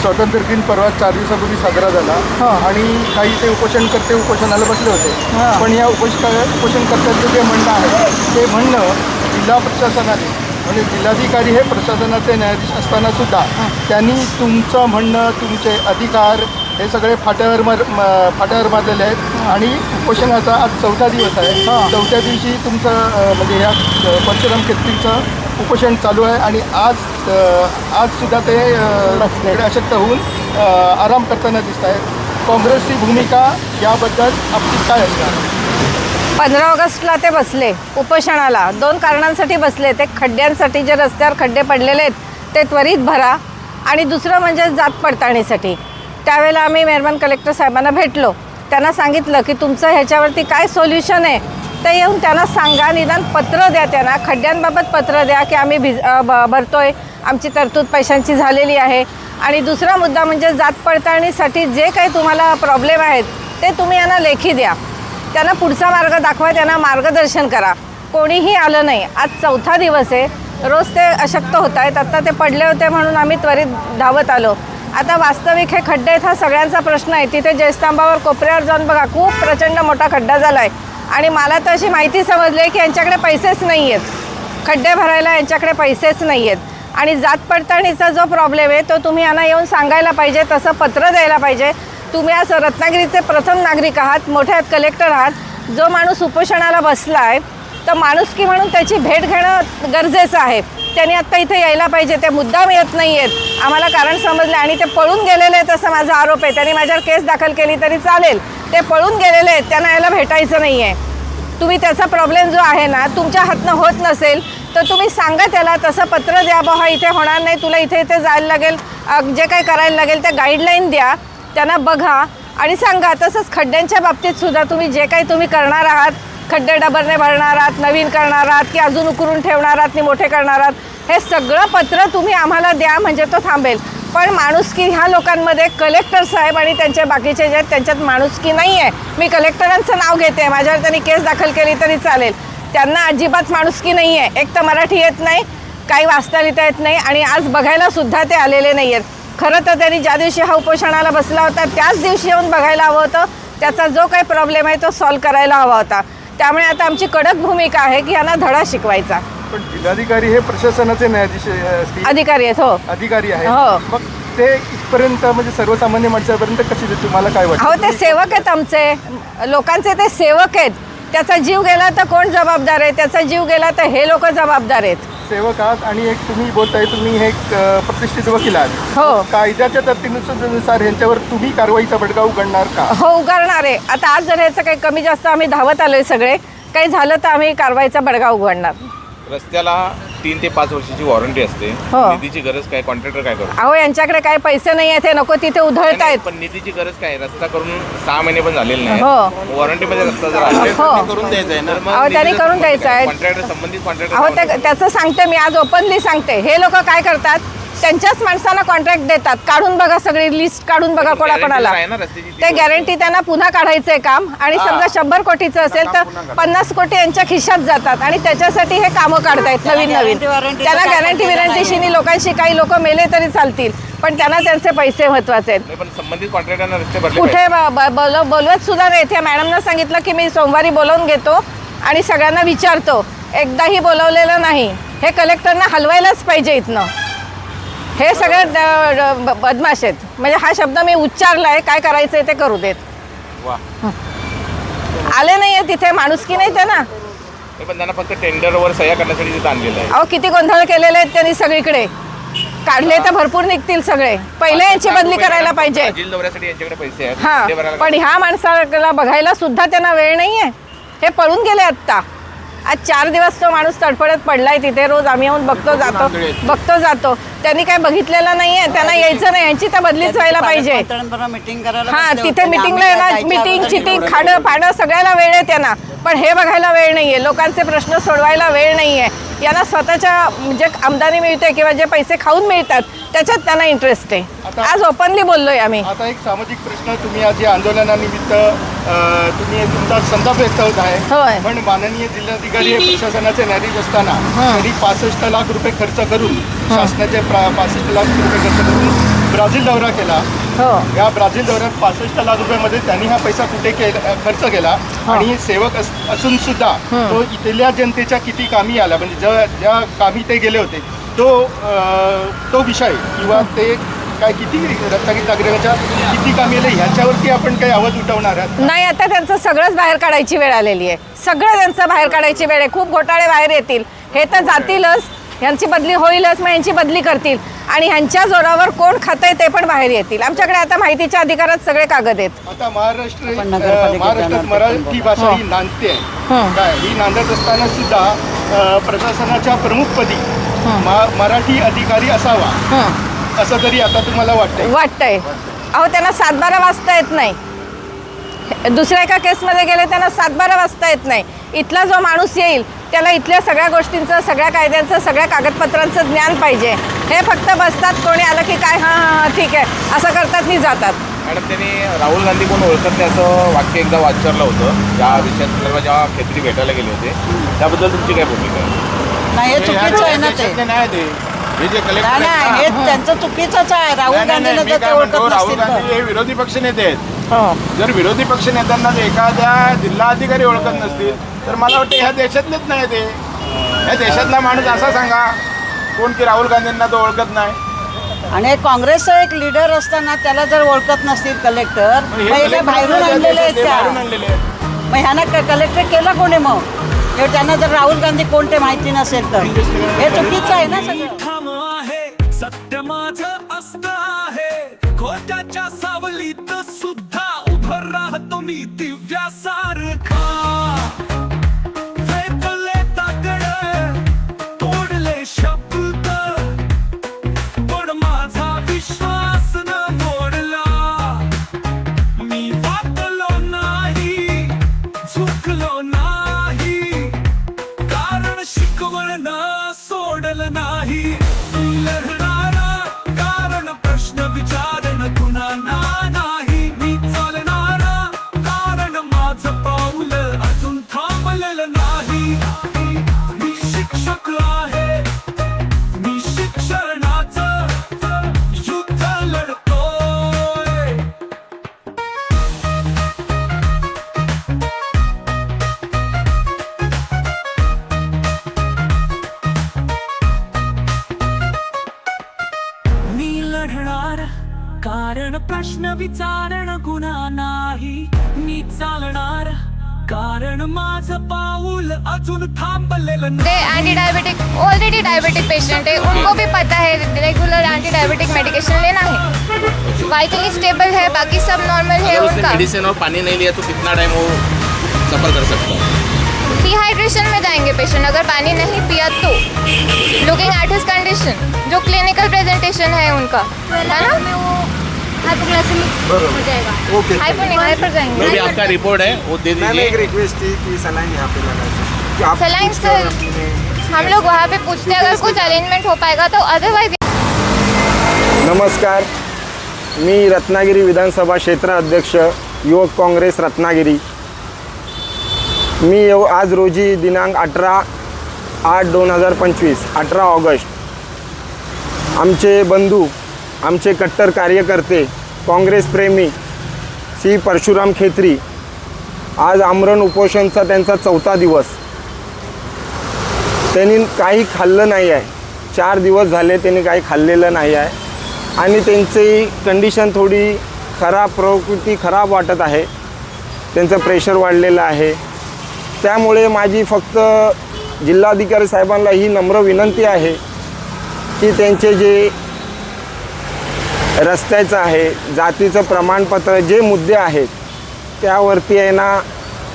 स्वातंत्र्य दिन परवा चार दिवसापूर्वी साजरा झाला. हो. आणि काही ते उपोषणकर्ते उपोषणाला बसले होते. हा. पण या उपोषक उपोषणकर्त्यांचं जे म्हणणं आहे ते म्हणणं जिल्हा प्रशासनाने म्हणजे जिल्हाधिकारी हे प्रशासनाचे न्यायाधीश असताना सुद्धा त्यांनी तुमचं म्हणणं तुमचे अधिकार हे सगळे फाट्यावर मार फाट्यावर मारलेले आहेत. आणि उपोषणाचा आज चौथा दिवस आहे. चौथ्या दिवशी तुमचं म्हणजे अ, परशुराम केसरीचं उपोषण चालू आहे. आणि आज आज सुद्धा ते अ, इकडे अशक्त होऊन आराम करताना दिसत आहेत. काँग्रेसची भूमिका याबद्दल आपली काय असणार? पंधरा ऑगस्टला ते बसले उपोषणाला. दोन कारणांसाठी बसले. ते खड्ड्यांसाठी जे रस्त्यावर खड्डे पडलेले आहेत ते त्वरित भरा आणि दुसरं म्हणजे जात पडताळणीसाठी. त्यावेळेला आम्ही मेहरबान कलेक्टर साहेबांना भेटलो. त्यांना सांगितलं की तुमचं ह्याच्यावरती काय सोल्युशन आहे? ते येऊन त्यांना सांगा निदान पत्र द्या त्यांना. खड्ड्यांबाबत पत्र द्या की आम्ही भिज ब भरतोय. आमची तरतूद पैशांची झालेली आहे. आणि दुसरा मुद्दा म्हणजे जात पडताळणीसाठी जे काही तुम्हाला प्रॉब्लेम आहेत ते तुम्ही यांना लेखी द्या. त्यांना पुढचा मार्ग दाखवा त्यांना मार्गदर्शन करा. कोणीही आलं नाही. आज चौथा दिवस आहे. रोज ते अशक्त होत आहेत. आत्ता ते पडले होते म्हणून आम्ही त्वरित धावत आलो. आता वास्तविक हे खड्डे आहेत हा सगळ्यांचा प्रश्न आहे. तिथे जयस्तंभावर कोपऱ्यावर जाऊन बघा. खूप प्रचंड मोठा खड्डा झाला आहे आणि मला तर अशी माहिती समजली आहे की यांच्याकडे पैसेच नाही आहेत. खड्डे भरायला यांच्याकडे पैसेच नाही आहेत. आणि जात पडताळणीचा जो प्रॉब्लेम आहे तो तुम्ही यांना येऊन सांगायला पाहिजे तसं पत्र द्यायला पाहिजे. तुम्ही आज रत्नागिरीचे प्रथम नागरिक आहात मोठे आहात कलेक्टर आहात. जो माणूस उपोषणाला बसला आहे तर माणुसकी म्हणून त्याची भेट घेणं गरजेचं आहे. त्यांनी आत्ता इथे यायला पाहिजे ते मुद्दाम येत नाही आहेत आम्हाला कारण समजलं आणि ते पळून गेलेले आहेत असं माझा आरोप आहे. त्यांनी माझ्यावर केस दाखल केली तरी चालेल. ते पळून गेलेले आहेत त्यांना यायला भेटायचं नाही आहे तुम्ही त्याचा प्रॉब्लेम जो आहे ना तुमच्या हातनं होत नसेल तर तुम्ही सांगा त्याला तसं पत्र द्या बा इथे होणार नाही तुला इथे इथे जायला लागेल. जे काही करायला लागेल त्या गाईडलाईन द्या त्यांना बघा आणि सांगा. तसंच खड्ड्यांच्या बाबतीत सुद्धा तुम्ही जे काही तुम्ही करणार आहात खड्डे डबरने भरणार आहात नवीन करणार आहात की अजून उकरून ठेवणार आहात आणि मोठे करणार आहात हे सगळं पत्र तुम्ही आम्हाला द्या म्हणजे तो थांबेल. पण माणुसकी ह्या लोकांमध्ये कलेक्टर साहेब आणि त्यांचे बाकीचे जे आहेत त्यांच्यात माणुसकी नाही आहे मी कलेक्टरांचं नाव घेते माझ्यावर त्यांनी केस दाखल केली तरी चालेल. त्यांना अजिबात माणुसकी नाही आहे एक तर मराठी येत नाही काही वाचता लिहिता येत नाही आणि आज बघायला सुद्धा ते आलेले नाही आहेत खरं तर त्यांनी ज्या दिवशी हा उपोषणाला बसला होता त्याच दिवशी येऊन बघायला हवं होतं. त्याचा जो काही प्रॉब्लेम आहे तो सॉल्व्ह करायला हवा होता. त्यामुळे आता आमची कडक भूमिका आहे की यांना धडा शिकवायचा. पण जिल्हाधिकारी हे प्रशासनाचे न्यायाधीश असतील अधिकारी आहेत हो. अधिकारी हो. आहेत मग ते इथपर्यंत म्हणजे सर्वसामान्य माणसापर्यंत कशी? तुम्हाला काय अहो वाटतं ते सेवक आहेत आमचे. लोकांचे ते सेवक आहेत. त्याचा जीव गेला तर कोण जबाबदार आहे? त्याचा जीव गेला तर हे लोक जबाबदार आहेत. सेवक आहात आणि एक तुम्ही बोलताय तुम्ही हे एक अ, प्रतिष्ठित वकील आहात. हो. कायद्याच्या तरतुदीनुसार यांच्यावर तुम्ही कारवाईचा बडगा उघडणार का? हो उगारणार आहे. आता आज जर ह्याचं काही कमी जास्त आम्ही धावत आलोय सगळे काही झालं तर आम्ही कारवाईचा बडगा उघडणार. रस्त्याला तीन ते पाच वर्षाची वॉरंटी असते हो. निधीची गरज काय कॉन्ट्रॅक्टर काय करतो अहो यांच्याकडे काही पैसे नाही आहेत हे नको तिथे उधळत आहेत पण निधीची गरज काय रस्ता करून सहा महिने पण झालेले नाही हो. वॉरंटी मध्ये रस्ता जर असेल तर हो. ते करून द्यायचा आहे ना अहो, त्यांनी करून द्यायचं आहे. कॉन्ट्रॅक्टर संबंधित अहो कॉन्ट्रॅक्टर ते त्याचं सांगते मी आज ओपनली सांगते हे लोक काय करतात त्यांच्याच माणसांना कॉन्ट्रॅक्ट देतात. काढून बघा सगळी लिस्ट काढून बघा कोणाकोणाला. आहे ना रस्त्याची ती ते गॅरंटी त्यांना पुन्हा काढायचंय काम. आणि समजा शंभर कोटीचं असेल तर पन्नास कोटी यांच्या खिशात जातात. आणि त्याच्यासाठी हे कामं काढतायत नवीन नवीन. त्यांना गॅरंटी विरंटीशी लोकांशी काही लोक मेले तरी चालतील. पण त्यांना त्यांचे पैसे महत्त्वाचे आहेत. नाही, पण संबंधित कॉन्ट्रॅक्टरना रस्ते भरले कुठे ब- ब- बोल- बोलवत सुद्धा नाही. त्या मॅडमनं सांगितलं की मी सोमवारी बोलवून घेतो आणि सगळ्यांना विचारतो. एकदाही बोलवलेलं नाही. हे कलेक्टरना हलवायलाच पाहिजे इथनं. हे सगळे बदमाश आहेत. म्हणजे हा शब्द मी उच्चारला आहे काय करायचं ते करू देत. आले नाही आहे तिथे माणुसकी नाही त्यांना? नाही, पण त्यांना फक्त टेंडरवर सह्या करण्यासाठी तिथं आणलेलं आहे. अहो किती गोंधळ केलेले आहेत त्यांनी सगळीकडे. काढले तर भरपूर निघतील सगळे. पहिले यांची बदली करायला पाहिजे. अजिल दौऱ्यासाठी यांच्याकडे पैसे आहेत. हा भरायला पण ह्या माणसाला बघायला सुद्धा त्यांना वेळ नाहीये. हे पळून गेले आत्ता. आज चार दिवस तो माणूस तडफडत पडलाय तिथे. रोज आम्ही येऊन बघतो जातो बघतो जातो. त्यांनी काय बघितलेलं नाहीये त्यांना यायचं नाही यांची तर बदलीच व्हायला पाहिजे. मीटिंग करायला हा तिथे. मिटिंगला येणार. मिटिंग चिटिंग खाणं पाणं सगळ्याला वेळ आहे त्यांना. पण हे बघायला वेळ नाहीये. लोकांचे प्रश्न सोडवायला वेळ नाहीये. यांना स्वतःच्या जे आमदानी मिळते किंवा जे पैसे खाऊन मिळतात त्याच्यात त्यांना इंटरेस्ट आहे. आज ओपनली बोललोय आम्ही. आता एक सामाजिक प्रश्न तुम्ही आज या आंदोलनानिमित्त तुम्ही तुमचा संताप व्यक्त होत. आहे. पण माननीय जिल्हाधिकारी हे प्रशासनाचे न्यायाधीश असताना त्यांनी पासष्ट लाख रुपये खर्च करून शासनाचे पासष्ट लाख रुपये खर्च करून ब्राझील दौरा केला. हो. या ब्राझील दौऱ्यात पासष्ट लाख रुपयामध्ये त्यांनी हा पैसा कुठे केला खर्च केला. आणि सेवक अस, असून सुद्धा तो इथल्या जनतेच्या किती कामी आला. म्हणजे ज्या ज्या कामी ते गेले होते तो अं, तो विषय किंवा ते काय किती रत्नागिरी नागरिकांच्या किती कामी आले ह्याच्यावरती आपण काही आवाज उठवणार आहात नाही आता त्यांचं सगळंच बाहेर काढायची वेळ आलेली आहे. सगळं त्यांचं बाहेर काढायची वेळ आहे. खूप घोटाळे बाहेर येतील. हे तर जातीलच. ह्यांची बदली होईलच मग यांची बदली करतील. आणि ह्यांच्या जोरावर कोण खातंय ते पण बाहेर येतील. आमच्याकडे आता माहितीच्या अधिकारात सगळे कागद आहेत. आता महाराष्ट्र महाराष्ट्रात मराठी भाषा हो. ही. नांदते हं. आहे काय? ही नांदत असताना सुद्धा अं, प्रशासनाच्या प्रमुखपदी मा- मराठी अधिकारी असावा. हं. असं तरी आता तुम्हाला वाटतंय. वाटतंय. अहो त्यांना सातबारा वाचता येत नाही. दुसऱ्या एका केसमध्ये गेले त्यांना सातबारा वाचता येत नाही. इथला जो माणूस येईल त्याला इथल्या सगळ्या गोष्टींचं सगळ्या कायद्यांचं सगळ्या कागदपत्रांचं ज्ञान पाहिजे. हे फक्त बसतात कोणी आलं की काय हां हां हां ठीक आहे. असं करतात मी जातात. मॅडम त्यांनी राहुल गांधी कोण ओळखत नाही असं वाक्य एकदा वाच्यरलं होतं. त्या विषयासंदर्भात जेव्हा खेत्री भेटायला गेले होते त्याबद्दल तुमची काय भूमिका आहे? नाही हे चुकीचं आहे ना ते. नाही ते. हे जे नाही कलेक्टर नाही हे. त्यांचं चुकीचंच आहे. राहुल गांधीनं जर ते ओळखत राहुल नसतील गांधी हे विरोधी पक्ष नेते आहेत. हो. जर विरोधी पक्ष नेत्यांना जर एखाद्या जिल्हा अधिकारी ओळखत नसतील तर मला वाटतं ह्या देशातलेच नाही ते. ह्या देशातला माणूस असा सांगा कोण की राहुल गांधींना तो ओळखत नाही. आणि काँग्रेसचा एक लीडर असताना त्याला जर ओळखत नसतील कलेक्टर मग बाहेरून आणलेले आहेत देशातले बाहेरून त्या आणलेले आहेत. मग ह्यानं कलेक्टर केलं कोणी मग? हे त्यांना जर राहुल गांधी कोणते माहिती नसेल तर. हे चुकीचं आहे ना सगळं? ठाम आहे सत्य माझं असत आहे. खोट्याच्या सावलीत सुद्धा उभं राहतो मी विचारण गुन्हा विचारण गुन्हा नाही मी चालणार. कारण माझं पाऊल अजून थांबलेलं दे anti diabetic already diabetic patient है उनको भी पता है रेगुलर एंटी डायबिटिक मेडिकेशन लेना है। वाइटली स्टेबल है बाकी सब नॉर्मल है उनका। मेडिसिन और पानी नहीं लिया तो कितना टाइम वो सफर कर सकता है? डिहाइड्रेशन में जाएंगे पेशेंट अगर पानी नहीं पिया तो। लुकिंग एट हिज कंडीशन जो क्लिनिकल प्रेजेंटेशन है उनका। है ना? जो भी आपका रिपोर्ट है वो दे मैम एक दीजिए रिक्वेस्ट थी कि सलाइन यहाँ पे लगा दीजिए। कि आप सलाइन पूछ सर, कर अपने- हम लोग वहाँ पे पूछते हैं अगर कुछ अरेंजमेंट हो पाएगा तो अदरवाइज नमस्कार. मी रत्नागिरी विधानसभा क्षेत्र अध्यक्ष युवक काँग्रेस रत्नागिरी. मी येऊ आज रोजी दिनांक अठरा आठ दोन हजार पंचवीस अठरा ऑगस्ट. आमचे बंधू आमचे कट्टर कार्यकर्ते काँग्रेसप्रेमी श्री परशुराम खेत्री. आज आमरण उपोषणचा त्यांचा चौथा दिवस. त्यांनी काही खाल्लं नाही आहे. चार दिवस झाले त्यांनी काही खाल्लेलं नाही आहे. आणि त्यांची कंडिशन थोडी खराब प्रकृती खराब वाटत आहे. त्यांचं प्रेशर वाढलेलं आहे. त्यामुळे माझी फक्त जिल्हाधिकारी साहेबांना ही नम्र विनंती आहे की त्यांचे जे रस्त्याचं आहे जातीचं प्रमाणपत्र जे मुद्दे आहेत त्यावरती आहे ना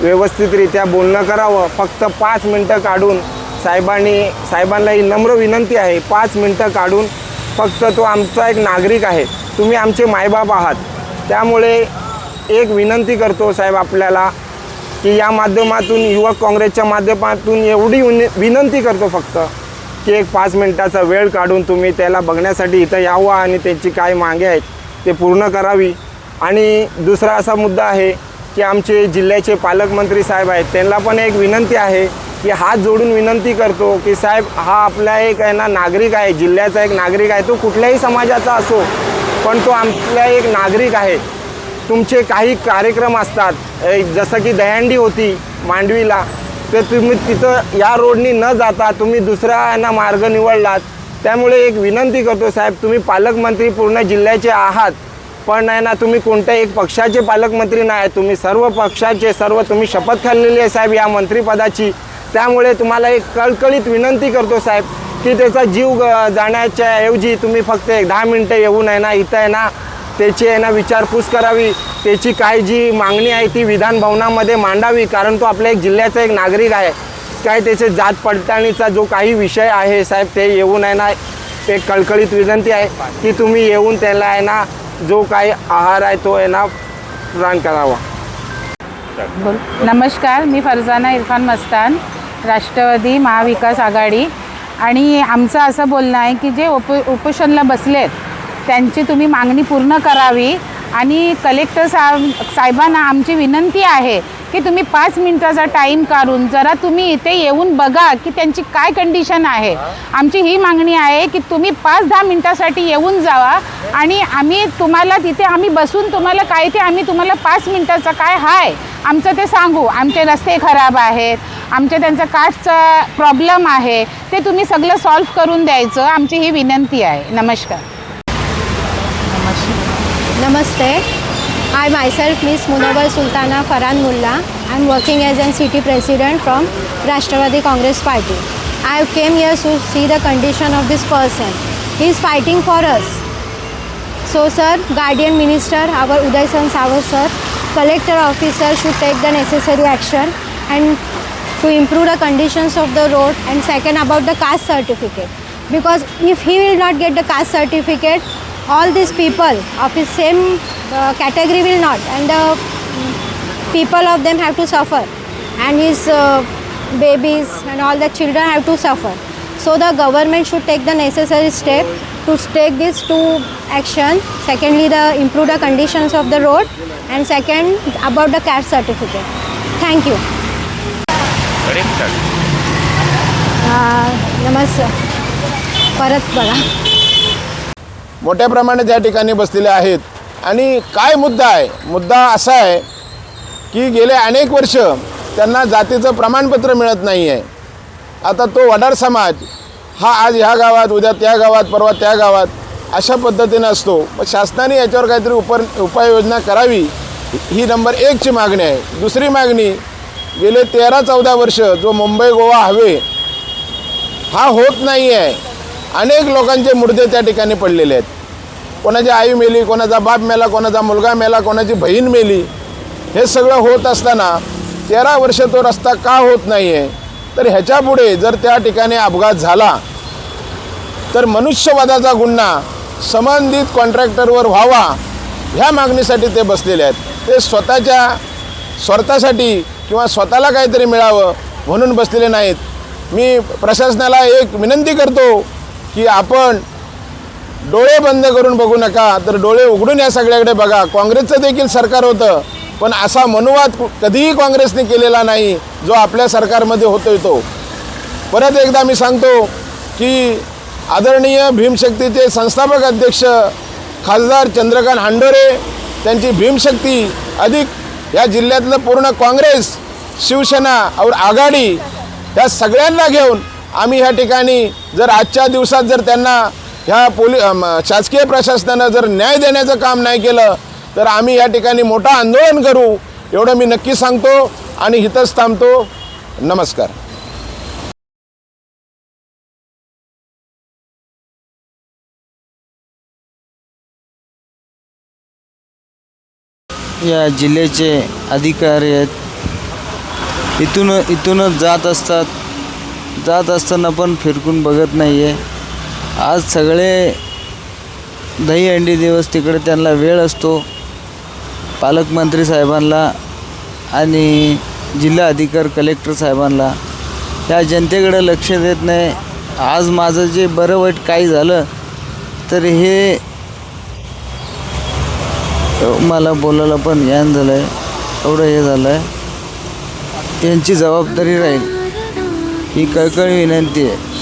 व्यवस्थितरित्या बोलणं करावं. फक्त पाच मिनटं काढून साहेबांनी साहेबांना ही नम्र विनंती आहे पाच मिनटं काढून फक्त तो आमचा एक नागरिक आहे. तुम्ही आमचे मायबाप आहात. त्यामुळे एक विनंती करतो साहेब आपल्याला की या माध्यमातून युवक काँग्रेसच्या माध्यमातून एवढी विनंती करतो फक्त. की एक पाच मिनटाचा वेळ काढून तुम्ही त्याला बघण्यासाठी इथं यावं आणि त्यांची काय मागे आहेत ते पूर्ण करावी. आणि दुसरा असा मुद्दा आहे की आमचे जिल्ह्याचे पालकमंत्री साहेब आहेत त्यांना पण एक विनंती आहे की हात जोडून विनंती करतो की साहेब हा आपला एक आहे ना नागरिक आहे जिल्ह्याचा एक नागरिक आहे तो कुठल्याही समाजाचा असो पण तो आपला एक नागरिक आहे. तुमचे काही कार्यक्रम असतात जसं की दहंडी होती मांडवीला तर तुम्ही तिथं या रोडनी न जाता तुम्ही दुसरा यांना मार्ग निवडलात. त्यामुळे एक विनंती करतो साहेब तुम्ही पालकमंत्री पूर्ण जिल्ह्याचे आहात पण नाही ना तुम्ही कोणत्या एक पक्षाचे पालकमंत्री नाही. तुम्ही सर्व पक्षाचे सर्व तुम्ही शपथ खाल्लेली आहे साहेब या मंत्रिपदाची. त्यामुळे तुम्हाला एक कळकळीत विनंती करतो साहेब की त्याचा जीव ग- जाण्याच्या ऐवजी तुम्ही फक्त एक दहा मिनटं येऊन आहे ना इथं आहे ना त्याची आहे ना विचारपूस करावी. त्याची काय जी मागणी आहे ती विधान भवनामध्ये मांडावी कारण तो आपल्या एक जिल्ह्याचा एक नागरिक आहे. काय त्याचे जात पडताळणीचा जो काही विषय आहे साहेब ते येऊन आहे ना एक कळकळीत विनंती आहे की तुम्ही येऊन त्याला आहे ना जो काही आहार आहे तो आहे ना प्रदान करावा. बोल नमस्कार मी फरजाना इरफान मस्तान राष्ट्रवादी महाविकास आघाडी. आणि आमचं असं बोलणं आहे की जे उप उपोषणला बसलेत त्यांची तुम्ही मागणी पूर्ण करावी. आणि कलेक्टर साहेब साहेबांना आमची विनंती आहे की तुम्ही पाच मिनटाचा टाईम काढून जरा तुम्ही इथे येऊन बघा की त्यांची काय कंडिशन आहे. आमची ही मागणी आहे की तुम्ही पाच दहा मिनटासाठी येऊन जावा आणि आम्ही तुम्हाला तिथे आम्ही बसून तुम्हाला काय ते आम्ही तुम्हाला पाच मिनटाचा काय हाय आमचं ते सांगू. आमचे रस्ते खराब आहेत आमच्या त्यांचा कास्टचा प्रॉब्लेम आहे ते तुम्ही सगळं सॉल्व्ह करून द्यायचं. आमची ही विनंती आहे. नमस्कार. Namaste. I myself Miss Munawar Sultana Farhan Mulla. I am working as an city president from Rashtravari Congress Party. I have came here to see the condition of this person. He is fighting for us. So sir, guardian minister, our Uday San sir, collector officer should take the necessary action and to improve the conditions of the road and second about the caste certificate. Because if he will not get the caste certificate, all these people of his same uh, category will not and the mm, people of them have to suffer and his uh, babies and all the children have to suffer. So the government should take the necessary step to take this to action. Secondly, the improve the conditions of the road and second about the caste certificate. Thank you. नमस्कार परत बघा मोठ्या प्रमाणात या ठिकाणी बसलेले आहेत. आणि काय मुद्दा आहे? मुद्दा असा आहे की गेले अनेक वर्ष त्यांना जातीचं प्रमाणपत्र मिळत नाही आहे आता तो वडार समाज हा आज ह्या गावात उद्या त्या गावात परवा त्या गावात अशा पद्धतीनं असतो. मग शासनाने याच्यावर काहीतरी उपर उपाययोजना करावी ही नंबर एकची मागणी आहे. दुसरी मागणी गेले तेरा चौदा वर्ष जो मुंबई गोवा हवे हा होत नाही आहे अनेक लोकांचे मुर्दे त्या ठिकाणी पडलेले आहेत. कोणाची आई मेली कोणाचा बाप मेला कोणाचा मुलगा मेला कोणाची बहीण मेली हे सगळं होत असताना तेरा वर्ष तो रस्ता का होत नाही आहे तर ह्याच्यापुढे जर त्या ठिकाणी अपघात झाला तर मनुष्यवादाचा गुन्हा संबंधित कॉन्ट्रॅक्टरवर व्हावा ह्या मागणीसाठी ते बसलेले आहेत. ते स्वतःच्या स्वार्थासाठी किंवा स्वतःला काहीतरी मिळावं म्हणून बसलेले नाहीत. मी प्रशासनाला एक विनंती करतो की आपण डोळे बंद करून बघू नका तर डोळे उघडून या सगळ्याकडे बघा. काँग्रेसचं देखील सरकार होतं पण असा मनुवाद कधीही काँग्रेसने केलेला नाही जो आपल्या सरकारमध्ये होतोय तो. परत एकदा मी सांगतो की आदरणीय भीमशक्तीचे संस्थापक अध्यक्ष खासदार चंद्रकांत हांडोरे त्यांची भीमशक्ती अधिक या जिल्ह्यातलं पूर्ण काँग्रेस शिवसेना और आघाडी या सगळ्यांना घेऊन आम्ही ह्या ठिकाणी जर आजच्या दिवसात जर त्यांना ह्या पोली शासकीय प्रशासनानं जर न्याय देण्याचं काम नाही केलं तर आम्ही या ठिकाणी मोठं आंदोलन करू एवढं मी नक्की सांगतो आणि इथंच थांबतो. नमस्कार. या जिल्ह्याचे अधिकारी आहेत. इथून इथूनच जात असतात. जात असताना पण फिरकून बघत नाही आहे आज सगळे दहीहंडी दिवस तिकडे त्यांना वेळ असतो. पालकमंत्री साहेबांना आणि जिल्हा अधिकारी कलेक्टर साहेबांना. या जनतेकडे लक्ष देत नाही. आज माझं जे बरं वाईट काही झालं तर हे मला बोलायला पण यान झालं आहे एवढं हे झालं आहे यांची जबाबदारी राहील. ही कळकळी विनंती आहे